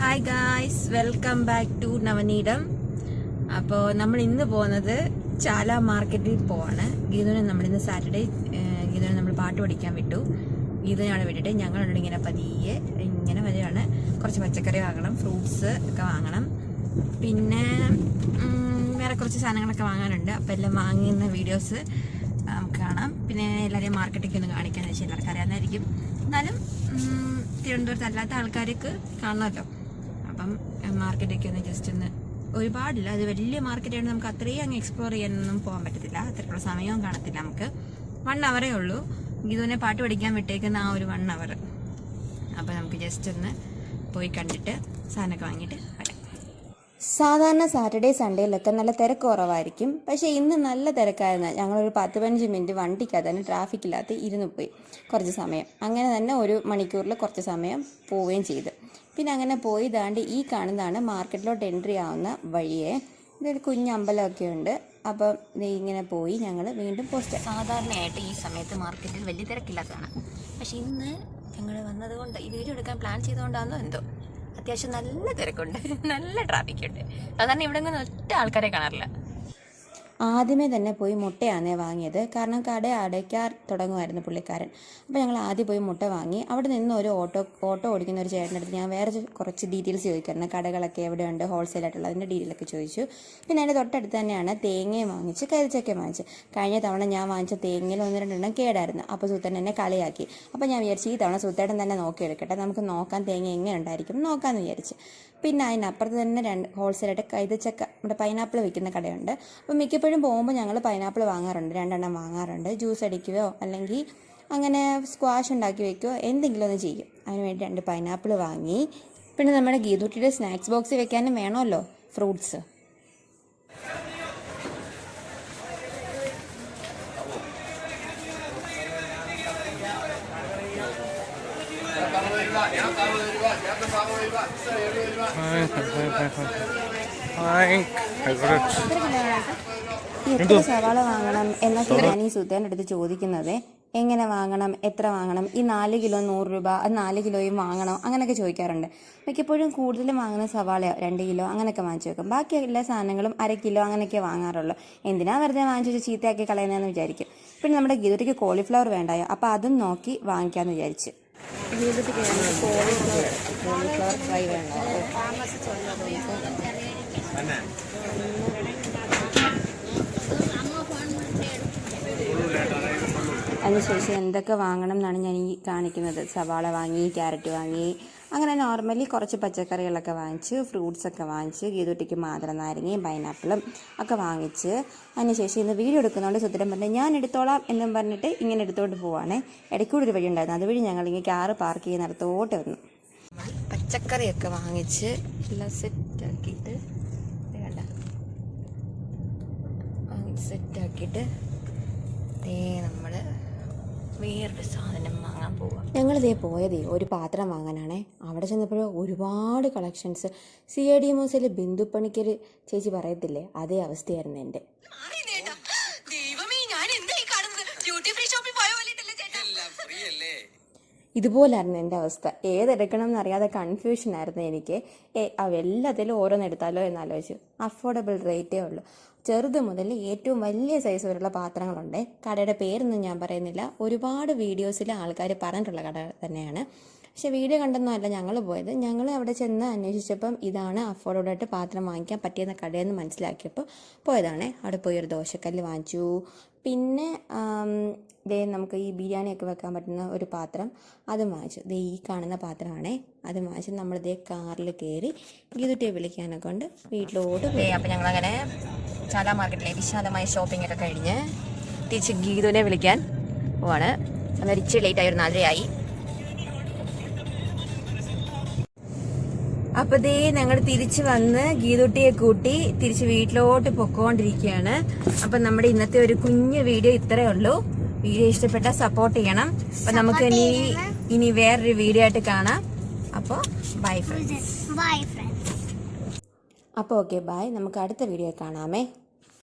Hi guys welcome back to Navaneedam അപ്പോൾ നമ്മൾ ഇന്ന് പോകുന്നത് ചാല മാർക്കറ്റിൽ പോവാണ്. ഗീതുവിനെ നമ്മൾ ഇന്ന് സാറ്റർഡേ ഗീതുവിനെ നമ്മൾ പാട്ട് പഠിക്കാൻ വിട്ടു. ഗീതുവിനെ അവിടെ വിട്ടിട്ട് ഞങ്ങളുണ്ട് ഇങ്ങനെ പതിയെ ഇങ്ങനെ വരികയാണ്. കുറച്ച് പച്ചക്കറി വാങ്ങണം ഫ്രൂട്ട്സ് ഒക്കെ വാങ്ങണം. പിന്നെ വേറെ കുറച്ച് സാധനങ്ങളൊക്കെ വാങ്ങാനുണ്ട്. അപ്പോൾ എല്ലാം വാങ്ങുന്ന വീഡിയോസ് നമുക്ക് കാണാം. പിന്നെ എല്ലാവരെയും മാർക്കറ്റിലേക്ക് ഒന്ന് കാണിക്കാന്ന് വെച്ചാൽ എല്ലാവർക്കും അറിയാമെന്നായിരിക്കും എന്നാലും തിരുവനന്തപുരത്ത് അല്ലാത്ത ആൾക്കാർക്ക് കാണണമല്ലോ. അപ്പം മാർക്കറ്റൊക്കെ ഒന്ന് ജസ്റ്റ് ഒന്ന് ഒരുപാടില്ല. അത് വലിയ മാർക്കറ്റാണ് നമുക്ക് അത്രയും അങ്ങ് എക്സ്പ്ലോർ ചെയ്യാനൊന്നും പോകാൻ പറ്റത്തില്ല. അത്രയ്ക്കുള്ള സമയവും കാണത്തില്ല നമുക്ക്. വൺ അവറേ ഉള്ളൂ. ഗീതുവിനെ പാട്ട് പഠിക്കാൻ വിട്ടേക്കുന്ന ആ ഒരു വൺ അവർ അപ്പോൾ നമുക്ക് ജസ്റ്റ് ഒന്ന് പോയി കണ്ടിട്ട് സാധനമൊക്കെ വാങ്ങിയിട്ട് സാധാരണ സാറ്റർഡേ സൺഡേയിലൊക്കെ നല്ല തിരക്ക് കുറവായിരിക്കും. പക്ഷേ ഇന്ന് നല്ല തിരക്കായിരുന്നു. ഞങ്ങളൊരു പത്ത് പതിനഞ്ച് മിനിറ്റ് വണ്ടിക്കകത്ത് തന്നെ ട്രാഫിക്കില്ലാത്ത ഇരുന്ന് പോയി. കുറച്ച് സമയം. അങ്ങനെ തന്നെ ഒരു മണിക്കൂറിൽ കുറച്ച് സമയം പോവുകയും ചെയ്തു. പിന്നെ അങ്ങനെ പോയി ദാണ്ട് ഈ കാണുന്നതാണ് മാർക്കറ്റിലോട്ട് എൻട്രി ആവുന്ന വഴിയെ. ഇതൊരു കുഞ്ഞമ്പലമൊക്കെ ഉണ്ട് അപ്പം ഇങ്ങനെ പോയി ഞങ്ങൾ വീണ്ടും പോസ്റ്റ് സാധാരണയായിട്ട് ഈ സമയത്ത് മാർക്കറ്റിൽ വലിയ തിരക്കില്ലാത്തതാണ്. പക്ഷെ ഇന്ന് ഞങ്ങൾ വന്നതുകൊണ്ട് ഈ വീഡിയോ എടുക്കാൻ പ്ലാൻ ചെയ്തുകൊണ്ടാണോ എന്തോ. അത്യാവശ്യം നല്ല തിരക്കുണ്ട്. നല്ല ട്രാഫിക് ഉണ്ട്. സാധാരണ ഇവിടെ ഒറ്റ ആൾക്കാരെ കാണാറില്ല. ആദ്യമേ തന്നെ പോയി മുട്ടയാണ് വാങ്ങിയത്. കാരണം കട അടയ്ക്കാൻ തുടങ്ങുമായിരുന്നു പുള്ളിക്കാരൻ. അപ്പോൾ ഞങ്ങൾ ആദ്യം പോയി മുട്ട വാങ്ങി. അവിടെ നിന്ന് ഒരു ഓട്ടോ ഓട്ടോ ഓടിക്കുന്ന ഒരു ചേട്ടന്റെ അടുത്ത് ഞാൻ വേറെ കുറച്ച് ഡീറ്റെയിൽസ് ചോദിക്കാറുണ്ട് കടകളൊക്കെ എവിടെയുണ്ട്? ഹോൾസെയിൽ ആയിട്ടുള്ള അതിന്റെ ഡീറ്റെയിലൊക്കെ ചോദിച്ചു. പിന്നെ അതിന്റെ തൊട്ടടുത്ത് തന്നെയാണ് തേങ്ങയും വാങ്ങിച്ച് കരിച്ചൊക്കെ വാങ്ങിച്ച്. കഴിഞ്ഞ തവണ ഞാൻ വാങ്ങിച്ച തേങ്ങയിൽ ഒന്ന് രണ്ടെണ്ണം കേടായിരുന്നു. അപ്പോൾ സുത്തൻ എന്നെ കളിയാക്കി. അപ്പോൾ ഞാൻ വിചാരിച്ചു ഈ തവണ സുത്തേട്ടൻ തന്നെ നോക്കിയെടുക്കട്ടെ നമുക്ക് നോക്കാൻ തേങ്ങ എങ്ങനെ ഉണ്ടായിരിക്കും? നോക്കാമെന്ന് വിചാരിച്ച്. പിന്നെ അതിനപ്പുറത്ത് തന്നെ രണ്ട് ഹോൾസെയിലായിട്ട് കൈതച്ചക്ക നമ്മുടെ പൈനാപ്പിൾ വിൽക്കുന്ന കടയുണ്ട്. അപ്പോൾ മിക്കപ്പോഴും പോകുമ്പോൾ ഞങ്ങൾ പൈനാപ്പിൾ വാങ്ങാറുണ്ട്. രണ്ടെണ്ണം വാങ്ങാറുണ്ട്. ജ്യൂസ് അടിക്കുകയോ അല്ലെങ്കിൽ അങ്ങനെ സ്ക്വാഷ് ഉണ്ടാക്കി വെക്കുകയോ എന്തെങ്കിലും ഒന്ന് ചെയ്യും. അതിന് വേണ്ടി രണ്ട് പൈനാപ്പിൾ വാങ്ങി. പിന്നെ നമ്മുടെ ഗീതുട്ടിയുടെ സ്നാക്സ് ബോക്സ് വെക്കാനും വേണമല്ലോ ഫ്രൂട്ട്സ് എത്ര സവാള വാങ്ങണം എന്നൊക്കെ ഞാൻ ഈ സുത്തേന്റെ അടുത്ത് ചോദിക്കുന്നത് എങ്ങനെ വാങ്ങണം? എത്ര വാങ്ങണം? ഈ നാല് കിലോ നൂറ് രൂപ അത് നാല് കിലോയും വാങ്ങണം? അങ്ങനെയൊക്കെ ചോദിക്കാറുണ്ട്. മിക്കപ്പോഴും കൂടുതലും വാങ്ങുന്ന സവാളയോ രണ്ട് കിലോ അങ്ങനെയൊക്കെ വാങ്ങിച്ചു വെക്കും. ബാക്കി എല്ലാ സാധനങ്ങളും അര കിലോ അങ്ങനെയൊക്കെ വാങ്ങാറുള്ളൂ. എന്തിനാ വെറുതെ വാങ്ങിച്ചു വെച്ച് ചീത്തയാക്കി കളയുന്നതെന്ന് വിചാരിക്കും. പിന്നെ നമ്മുടെ ഗീതയ്ക്ക് കോളിഫ്ലവർ വേണ്ടായോ? അപ്പോൾ അതും നോക്കി വാങ്ങിക്കാമെന്ന് വിചാരിച്ചു. ഗീതയ്ക്ക് കോളിഫ്ലവർ കോളിഫ്ലവർ ഫ്രൈ വേണ്ടോ അതിനുശേഷം എന്തൊക്കെ വാങ്ങണം എന്നാണ് ഞാൻ ഈ കാണിക്കുന്നത്. സവാള വാങ്ങി ക്യാരറ്റ് വാങ്ങി അങ്ങനെ നോർമലി കുറച്ച് പച്ചക്കറികളൊക്കെ വാങ്ങിച്ച് ഫ്രൂട്ട്സൊക്കെ വാങ്ങിച്ച് ഗീതുട്ടിക്ക് മാത്രം നാരങ്ങയും പൈനാപ്പിളും ഒക്കെ വാങ്ങിച്ച് അതിനുശേഷം ഇന്ന് വീഡിയോ എടുക്കുന്നതുകൊണ്ട് സുത്തിരം പറഞ്ഞു ഞാൻ എടുത്തോളാം എന്നും പറഞ്ഞിട്ട് ഇങ്ങനെ എടുത്തോണ്ട് പോവാണേ. ഇടയ്ക്കൂടെ ഒരു വഴി ഉണ്ടായിരുന്നു. അതുവഴി ഞങ്ങൾ ഇങ്ങനെ കാറ് പാർക്ക് ചെയ്യുന്നിടത്തോട്ട് വന്നു. പച്ചക്കറിയൊക്കെ വാങ്ങിച്ച് എല്ലാം സെറ്റാക്കിയിട്ട് വേണ്ട വാങ്ങിച്ച് സെറ്റാക്കിയിട്ട് ദേ നമ്മൾ വേറൊരു സാധനം വാങ്ങാൻ പോവാം. ഞങ്ങളിതേ പോയതേ ഒരു പാത്രം വാങ്ങാനാണേ. അവിടെ ചെന്നപ്പോൾ ഒരുപാട് കളക്ഷൻസ് സി ഐ ഡി മൂസിൽ ബിന്ദുപ്പണിക്കർ ചേച്ചി പറയത്തില്ലേ അതേ അവസ്ഥയായിരുന്നു എന്റെ. ദൈവമേ ഞാൻ എന്താ ഈ കാണുന്നത്? ഡ്യൂട്ടി ഫ്രീ ഷോപ്പിൽ പോയ പോലെ ഇതുപോലായിരുന്നു എന്റെ അവസ്ഥ. ഏതെടുക്കണം എന്നറിയാതെ കൺഫ്യൂഷൻ ആയിരുന്നു എനിക്ക്. ഏ എല്ലാത്തിലും എടുത്താലോ എന്നാലോചിച്ചു അഫോർഡബിൾ റേറ്റേ ഉള്ളൂ. ചെറുത് മുതൽ ഏറ്റവും വലിയ സൈസ് വരെയുള്ള പാത്രങ്ങളുണ്ട്. കടയുടെ പേരൊന്നും ഞാൻ പറയുന്നില്ല. ഒരുപാട് വീഡിയോസിൽ ആൾക്കാർ പറഞ്ഞിട്ടുള്ള കട തന്നെയാണ്. പക്ഷെ വീഡിയോ കണ്ടൊന്നും അല്ല ഞങ്ങൾ പോയത്. ഞങ്ങൾ അവിടെ ചെന്ന് അന്വേഷിച്ചപ്പം ഇതാണ് അഫോർഡബിൾ ആയിട്ട് പാത്രം വാങ്ങിക്കാൻ പറ്റിയെന്ന കടയെന്ന് മനസ്സിലാക്കിയപ്പോൾ പോയതാണേ. അവിടെ പോയി ഒരു ദോശക്കല്ല് വാങ്ങിച്ചു. പിന്നെ ദേ നമുക്ക് ഈ ബിരിയാണിയൊക്കെ വെക്കാൻ പറ്റുന്ന ഒരു പാത്രം അതും വാങ്ങിച്ചു. ദേ ഈ കാണുന്ന പാത്രമാണേ. അത് വാങ്ങിച്ച് നമ്മൾ ദേ കാറിൽ കയറി ഗീതുട്ടിയെ വിളിക്കാനൊക്കെ കൊണ്ട് വീട്ടിലോട്ട് പോയി അപ്പം ഞങ്ങളങ്ങനെ ചാല മാർക്കറ്റിലെ വിശാലമായ ഷോപ്പിംഗ് ഒക്കെ കഴിഞ്ഞ് തിരിച്ച് ഗീതുവിനെ വിളിക്കാൻ പോവാണ്. അന്നേരം ഇച്ചിരി ലേറ്റ് ആയി ഒരു നാലരയായി. അപ്പൊ ദേ ഞങ്ങൾ തിരിച്ചു വന്ന് ഗീതുട്ടിയെ കൂട്ടി തിരിച്ച് വീട്ടിലോട്ട് പൊക്കോണ്ടിരിക്കുകയാണ് അപ്പൊ നമ്മുടെ ഇന്നത്തെ ഒരു കുഞ്ഞു വീഡിയോ ഇത്രയേ ഉള്ളൂ. വീഡിയോ ഇഷ്ടപ്പെട്ട സപ്പോർട്ട് ചെയ്യണം. അപ്പൊ നമുക്ക് ഇനി ഇനി വേറൊരു വീഡിയോ ആയിട്ട് കാണാം. അപ്പോൾ ബൈ ഫ്രണ്ട്സ് ബൈ ഫ്രണ്ട്സ് അപ്പോൾ ഓക്കെ ബൈ നമുക്ക് അടുത്ത വീഡിയോ കാണാമേ.